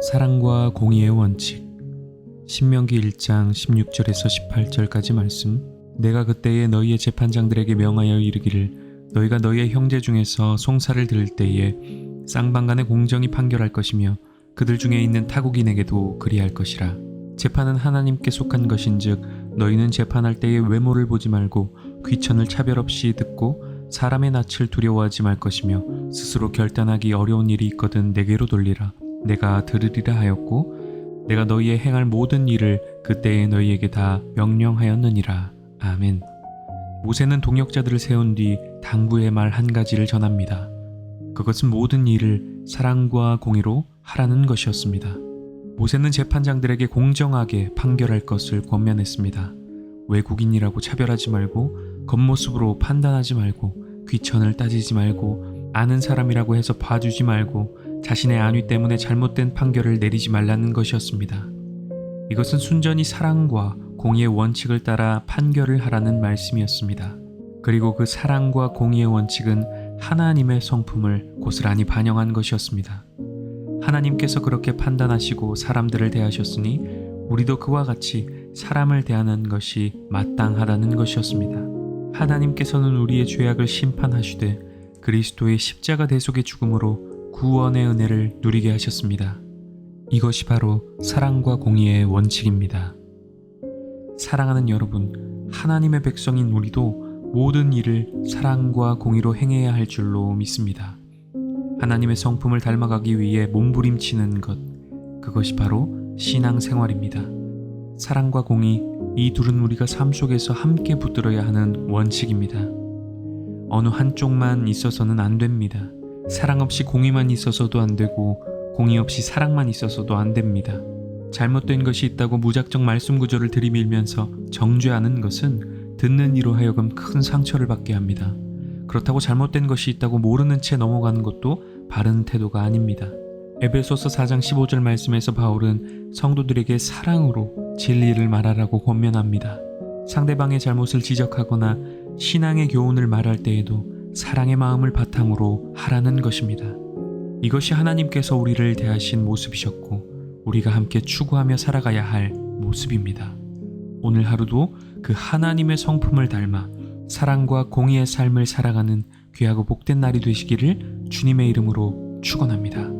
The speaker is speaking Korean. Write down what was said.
사랑과 공의의 원칙. 신명기 1장 16절에서 18절까지 말씀. 내가 그때에 너희의 재판장들에게 명하여 이르기를 너희가 너희의 형제 중에서 송사를 들을 때에 쌍방간의 공정이 판결할 것이며 그들 중에 있는 타국인에게도 그리할 것이라. 재판은 하나님께 속한 것인즉 너희는 재판할 때에 외모를 보지 말고 귀천을 차별 없이 듣고 사람의 낯을 두려워하지 말 것이며 스스로 결단하기 어려운 일이 있거든 내게로 돌리라 내가 들으리라 하였고 내가 너희의 행할 모든 일을 그때에 너희에게 다 명령하였느니라. 아멘. 모세는 동역자들을 세운 뒤 당부의 말 한 가지를 전합니다. 그것은 모든 일을 사랑과 공의로 하라는 것이었습니다. 모세는 재판장들에게 공정하게 판결할 것을 권면했습니다. 외국인이라고 차별하지 말고 겉모습으로 판단하지 말고 귀천을 따지지 말고 아는 사람이라고 해서 봐주지 말고 자신의 안위 때문에 잘못된 판결을 내리지 말라는 것이었습니다. 이것은 순전히 사랑과 공의의 원칙을 따라 판결을 하라는 말씀이었습니다. 그리고 그 사랑과 공의의 원칙은 하나님의 성품을 고스란히 반영한 것이었습니다. 하나님께서 그렇게 판단하시고 사람들을 대하셨으니 우리도 그와 같이 사람을 대하는 것이 마땅하다는 것이었습니다. 하나님께서는 우리의 죄악을 심판하시되 그리스도의 십자가 대속의 죽음으로 구원의 은혜를 누리게 하셨습니다. 이것이 바로 사랑과 공의의 원칙입니다. 사랑하는 여러분, 하나님의 백성인 우리도 모든 일을 사랑과 공의로 행해야 할 줄로 믿습니다. 하나님의 성품을 닮아가기 위해 몸부림치는 것, 그것이 바로 신앙생활입니다. 사랑과 공의, 이 둘은 우리가 삶 속에서 함께 붙들어야 하는 원칙입니다. 어느 한쪽만 있어서는 안 됩니다. 사랑 없이 공의만 있어서도 안 되고 공의 없이 사랑만 있어서도 안 됩니다. 잘못된 것이 있다고 무작정 말씀 구조를 들이밀면서 정죄하는 것은 듣는 이로 하여금 큰 상처를 받게 합니다. 그렇다고 잘못된 것이 있다고 모르는 채 넘어가는 것도 바른 태도가 아닙니다. 에베소서 4장 15절 말씀에서 바울은 성도들에게 사랑으로 진리를 말하라고 권면합니다. 상대방의 잘못을 지적하거나 신앙의 교훈을 말할 때에도 사랑의 마음을 바탕으로 하라는 것입니다. 이것이 하나님께서 우리를 대하신 모습이셨고 우리가 함께 추구하며 살아가야 할 모습입니다. 오늘 하루도 그 하나님의 성품을 닮아 사랑과 공의의 삶을 살아가는 귀하고 복된 날이 되시기를 주님의 이름으로 축원합니다.